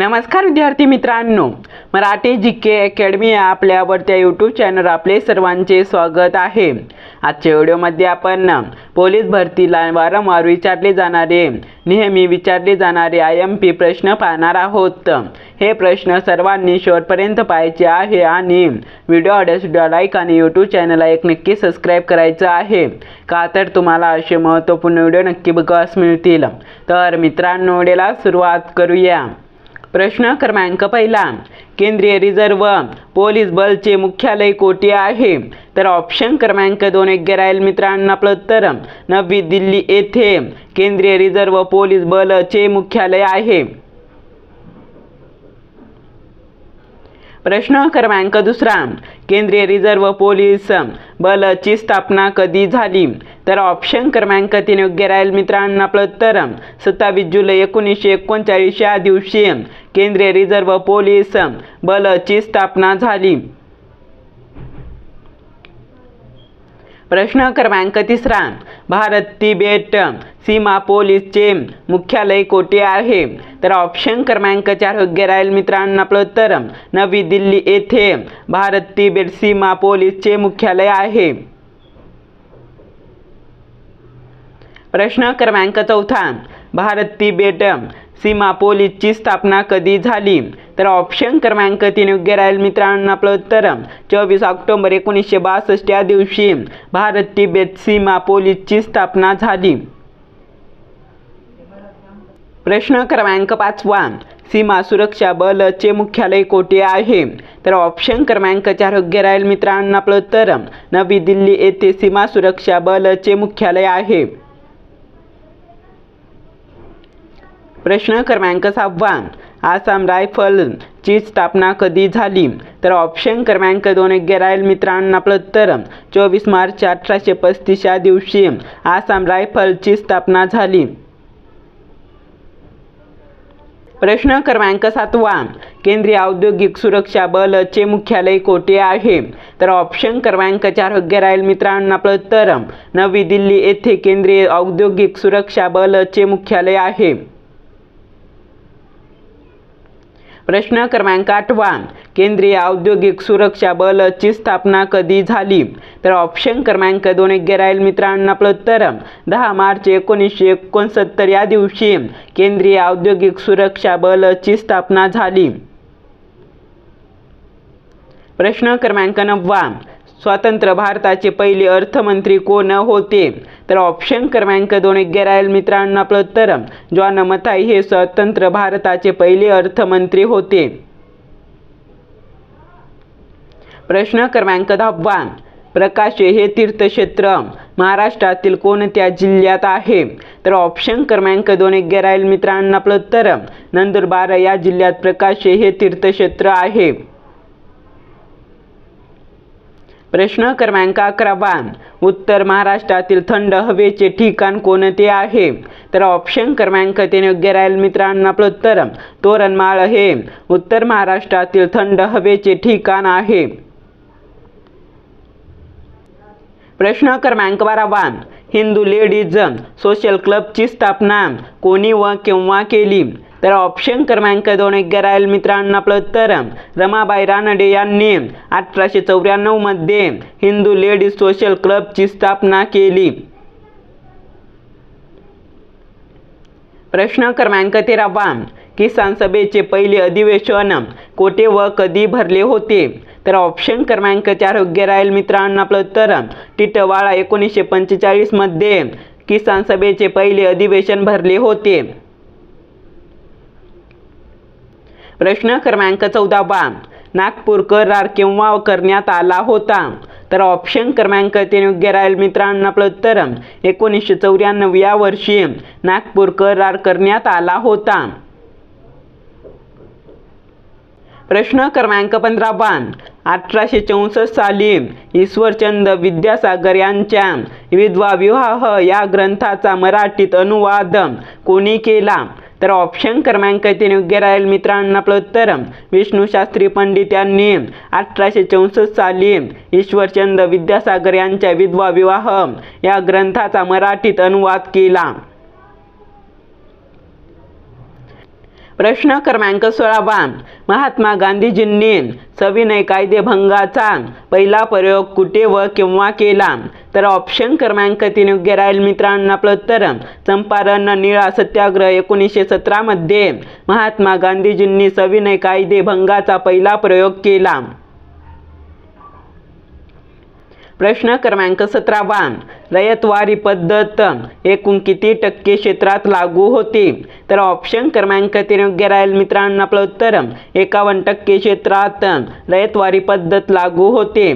नमस्कार विद्यार्थी मित्रांनो. मराठी जी के अकॅडमी या आपल्या आवडत्या यूट्यूब चॅनल आपले सर्वांचे स्वागत आहे. आजच्या व्हिडिओमध्ये आपण पोलीस भरतीला वारंवार विचारले जाणारे नेहमी विचारले जाणारे आय एम पी प्रश्न पाहणार आहोत. हे प्रश्न सर्वांनी शेवटपर्यंत पाहायचे आहे आणि व्हिडिओ आवडल्यास लाईक आणि यूट्यूब चॅनलला एक नक्की सबस्क्राईब करायचं आहे. का तर तुम्हाला असे महत्त्वपूर्ण व्हिडिओ नक्की बघास मिळतील. तर मित्रांनो व्हिडिओला सुरुवात करूया. प्रश्न क्रमांक पहिला. केंद्रीय रिझर्व पोलीस बलचे मुख्यालय कोठे आहे? तर ऑप्शन क्रमांक दोन योग्य राहील मित्रांना आपलं उत्तर. नवी दिल्ली येथे केंद्रीय रिझर्व पोलीस बलचे मुख्यालय आहे. प्रश्न क्रमांक दुसरा. केंद्रीय रिझर्व पोलीस बलची स्थापना कधी झाली? तर ऑप्शन क्रमांक तीन योग्य राहील मित्रांना आपलं उत्तर. सत्तावीस जुलै एकोणीसशे एकोणचाळीस या दिवशी केंद्रीय रिझर्व पोलीस बलची स्थापना झाली. प्रश्न क्रमांक तिसरा भारत तिबेट सीमा पोलीसचे मुख्यालय कोठे आहे? तर ऑप्शन क्रमांक चार योग्य राहील मित्रांनो आपलं उत्तर. नवी दिल्ली येथे भारत तिबेट सीमा पोलीसचे मुख्यालय आहे. प्रश्न क्रमांक चौथा भारत तिबेट सीमा पोलीसची स्थापना कधी झाली? तर ऑप्शन क्रमांक तीन योग्य राहील मित्रांनो आपलं उत्तर. चोवीस ऑक्टोबर एकोणीसशे बासष्ट या दिवशी भारत तिबेट सीमा पोलीसची स्थापना झाली. प्रश्न क्रमांक पाचवा. सीमा सुरक्षा बलचे मुख्यालय कोठे आहे? तर ऑप्शन क्रमांक चार योग्य राहील मित्रांनो आपलं उत्तर. नवी दिल्ली येथे सीमा सुरक्षा बलचे मुख्यालय आहे. प्रश्न क्रमांक सहावा. आसाम रायफलची स्थापना कधी झाली? तर ऑप्शन क्रमांक दोन योग्य राहील मित्रांनो आपलं उत्तर चोवीस मार्च अठराशे पस्तीस या दिवशी आसाम रायफलची स्थापना झाली. प्रश्न क्रमांक सातवा. केंद्रीय औद्योगिक सुरक्षा बलचे मुख्यालय कोठे आहे? तर ऑप्शन क्रमांक चार योग्य राहील मित्रांनो आपलं उत्तर नवी दिल्ली येथे केंद्रीय औद्योगिक सुरक्षा बलचे मुख्यालय आहे. प्रश्न क्रमांक आठवा. केंद्रीय औद्योगिक सुरक्षा बलची स्थापना कधी झाली? तर ऑप्शन क्रमांक दोन एक राहील मित्रांनो आपलं उत्तर. दहा मार्च एकोणीसशे एकोणसत्तर या दिवशी केंद्रीय औद्योगिक सुरक्षा बलची स्थापना झाली. प्रश्न क्रमांक नववा. स्वतंत्र भारताचे पहिले अर्थमंत्री कोण होते? तर ऑप्शन क्रमांक दोन योग्य राहील मित्रांनो आपलं उत्तर. जॉन मथाई हे स्वतंत्र भारताचे पहिले अर्थमंत्री होते. प्रश्न क्रमांक दहावा. प्रकाश हे तीर्थक्षेत्र. महाराष्ट्रातील कोणत्या जिल्ह्यात आहे? तर ऑप्शन क्रमांक दोन योग्य राहील मित्रांनो आपलं उत्तर. नंदुरबार या जिल्ह्यात प्रकाश हे तीर्थक्षेत्र आहे. प्रश्न क्रमांक अकरावा उत्तर महाराष्ट्रातील थंड हवेचे ठिकाण कोणते आहे? तर ऑप्शन क्रमांक तीन योग्य राहील मित्रांनो आपलं उत्तर. तोरणमाळ हे उत्तर महाराष्ट्रातील थंड हवेचे ठिकाण आहे. प्रश्न क्रमांक बारावा हिंदू लेडीज सोशल क्लबची स्थापना कोणी व केव्हा केली? तर ऑप्शन क्रमांक दोन योग्य राहील मित्रांनो आपलं उत्तर. रमाबाई रानडे यांनी अठराशे चौऱ्याण्णवमध्ये हिंदू लेडीज सोशल क्लबची स्थापना केली. प्रश्न क्रमांक तेरावा. किसान सभेचे पहिले अधिवेशन कोठे व कधी भरले होते? तर ऑप्शन क्रमांक चार योग्य राहील मित्रांनो आपलं उत्तर. टिटवाळा एकोणीसशे पंचेचाळीसमध्ये किसान सभेचे पहिले अधिवेशन भरले होते. प्रश्न क्रमांक चौदा बा नागपूर करार केव्हा करण्यात आला होता? तर ऑप्शन क्रमांक तीन योग्य राहील मित्रांनो आपलं उत्तर. एकोणीसशे चौऱ्याण्णव या वर्षी नागपूर करार करण्यात आला होता. प्रश्न क्रमांक पंधरा बा अठराशे चौसष्ट साली ईश्वरचंद विद्यासागर यांच्या विधवा विवाह या ग्रंथाचा मराठीत अनुवाद कोणी केला? तर ऑप्शन क्रमांक तीन योग्य राहील मित्रांनो आपलं उत्तर. विष्णू शास्त्री पंडित यांनी अठराशे चौसष्ट साली ईश्वरचंद विद्यासागर यांच्या विधवा विवाह या ग्रंथाचा मराठीत अनुवाद केला. प्रश्न क्रमांक सोळावा महात्मा गांधीजींनी सविनय कायदेभंगाचा पहिला प्रयोग कुठे व केव्हा केला? तर ऑप्शन क्रमांक तीन योग्य राहील मित्रांनो आपलं उत्तर. चंपारण निळा सत्याग्रह एकोणीसशे सतरामध्ये महात्मा गांधीजींनी सविनय कायदेभंगाचा पहिला प्रयोग केला. प्रश्न क्रमांक सतरावा रयतवारी पद्धत एकूण किती टक्के क्षेत्रात लागू होते? तर ऑप्शन क्रमांक तीन योग्य राहील मित्रांनो आपलं उत्तर एकावन्न टक्के क्षेत्रात रयतवारी पद्धत लागू होते.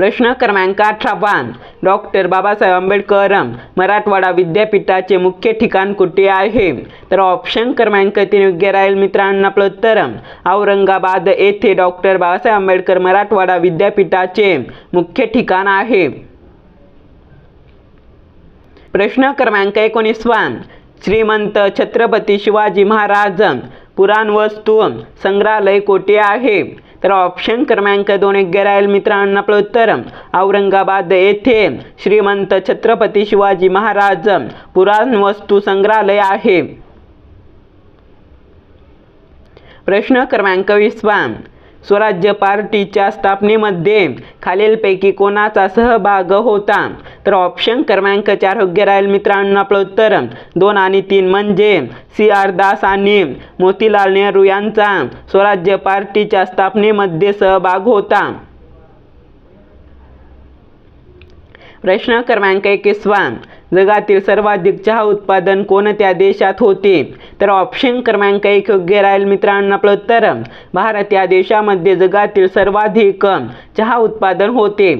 प्रश्न क्रमांक अठरावन डॉक्टर बाबासाहेब आंबेडकर मराठवाडा विद्यापीठाचे मुख्य ठिकाण कुठे आहे? तर ऑप्शन क्रमांक तीन योग्य राहील मित्रांनो आपलं उत्तर. औरंगाबाद येथे डॉक्टर बाबासाहेब आंबेडकर मराठवाडा विद्यापीठाचे मुख्य ठिकाण आहे. प्रश्न क्रमांक एकोणीसवान श्रीमंत छत्रपती शिवाजी महाराज पुराणवस्तू संग्रहालय कोठे आहे? तर ऑप्शन क्रमांक दोन एक राहील मित्रांनो आपलं उत्तर औरंगाबाद येथे श्रीमंत छत्रपती शिवाजी महाराज पुराण वस्तू संग्रहालय आहे. प्रश्न क्रमांक वीसवा स्वराज्य पार्टीच्या स्थापनेमध्ये खालीलपैकी कोणाचा सहभाग होता? तर ऑप्शन क्रमांक चार योग्य राहील मित्रांनो आपलं उत्तर दोन आणि तीन म्हणजे सी आर दास आणि मोतीलाल नेहरू यांचा स्वराज्य पार्टीच्या स्थापनेमध्ये सहभाग होता. प्रश्न क्रमांक एकवीसवा जगातील सर्वाधिक चहा उत्पादन कोणत्या देशात होते? तर ऑप्शन क्रमांक एक योग्य राहील मित्रांनो आपलं उत्तर. भारत या देशामध्ये जगातील सर्वाधिक चहा उत्पादन होते.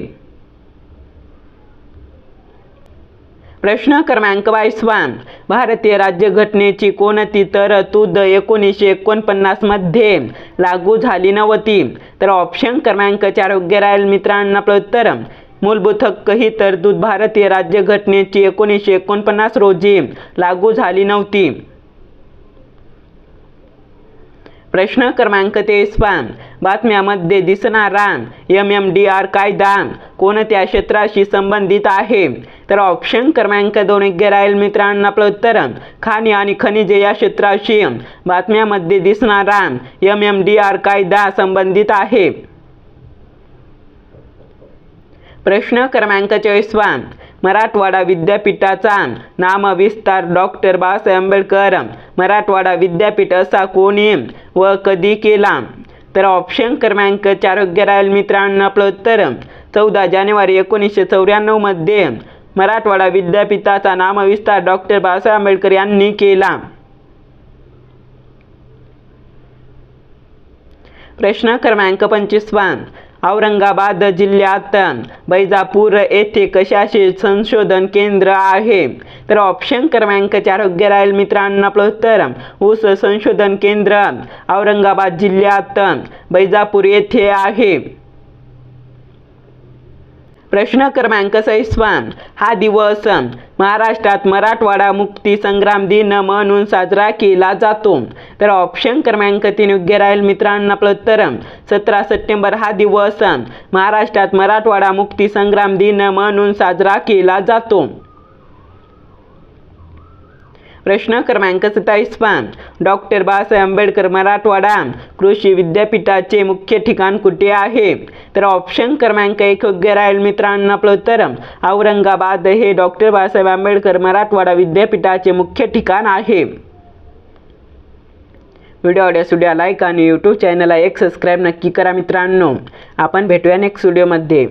प्रश्न क्रमांक बावीसवा भारतीय राज्यघटनेची कोणती तरतूद एकोणीसशे एकोणपन्नासमध्ये लागू झाली नव्हती. तर ऑप्शन क्रमांक चार योग्य राहील मित्रांना आपलं उत्तर. मूलभूत हक्क ही तरतूद भारतीय राज्यघटनेची एकोणीसशे एकोणपन्नास रोजी लागू झाली नव्हती. प्रश्न क्रमांक तेवीसवा. बातम्यामध्ये दिसणारा एम एम डी आर कायदा कोणत्या क्षेत्राशी संबंधित आहे? तर ऑप्शन क्रमांक दोन राहील मित्रांना आपलं उत्तर खाणी आणि खनिजे या क्षेत्राशी बातम्यामध्ये दिसणारा एम एम डी आर कायदा संबंधित आहे. प्रश्न क्रमांक चोवीसवा मराठवाडा विद्यापीठाचा नामविस्तार डॉक्टर बाबासाहेब आंबेडकर. मराठवाडा विद्यापीठ असा कोणी व कधी केला? तर ऑप्शन क्रमांक चार योग्य राहील मित्रांनो आपलं उत्तर. चौदा जानेवारी एकोणीसशे चौऱ्याण्णवमध्ये मराठवाडा विद्यापीठाचा नामविस्तार डॉक्टर बाबासाहेब आंबेडकर यांनी केला. प्रश्न क्रमांक पंचवीसवा औरंगाबाद जिल्ह्यात बैजापूर येथे कशाचे संशोधन केंद्र आहे? तर ऑप्शन क्रमांक चार योग्य राहील मित्रांनो आपलं उत्तर. ऊस संशोधन केंद्र औरंगाबाद जिल्ह्यात बैजापूर येथे आहे. प्रश्न क्रमांक सैस्वान हा दिवस महाराष्ट्रात मराठवाडा मुक्ती संग्राम दिन म्हणून साजरा केला जातो. तर ऑप्शन क्रमांक तीन योग्य राहील मित्रांना आपलं उत्तर. सतरा सप्टेंबर हा दिवस महाराष्ट्रात मराठवाडा मुक्ती संग्राम दिन म्हणून साजरा केला जातो. प्रश्न क्रमांक सत्तावीसवा डॉक्टर बाबासाहेब आंबेडकर मराठवाडा कृषी विद्यापीठाचे मुख्य ठिकाण कुठे आहे? तर ऑप्शन क्रमांक एक योग्य राहील मित्रांनो आपलं उत्तर औरंगाबाद हे डॉक्टर बाबासाहेब आंबेडकर मराठवाडा विद्यापीठाचे मुख्य ठिकाण आहे. व्हिडिओ आवडल्यास व्हिडिओ लाईक आणि यूट्यूब चॅनलला एक सबस्क्राईब नक्की करा मित्रांनो. आपण भेटूया नेक्स्ट व्हिडिओमध्ये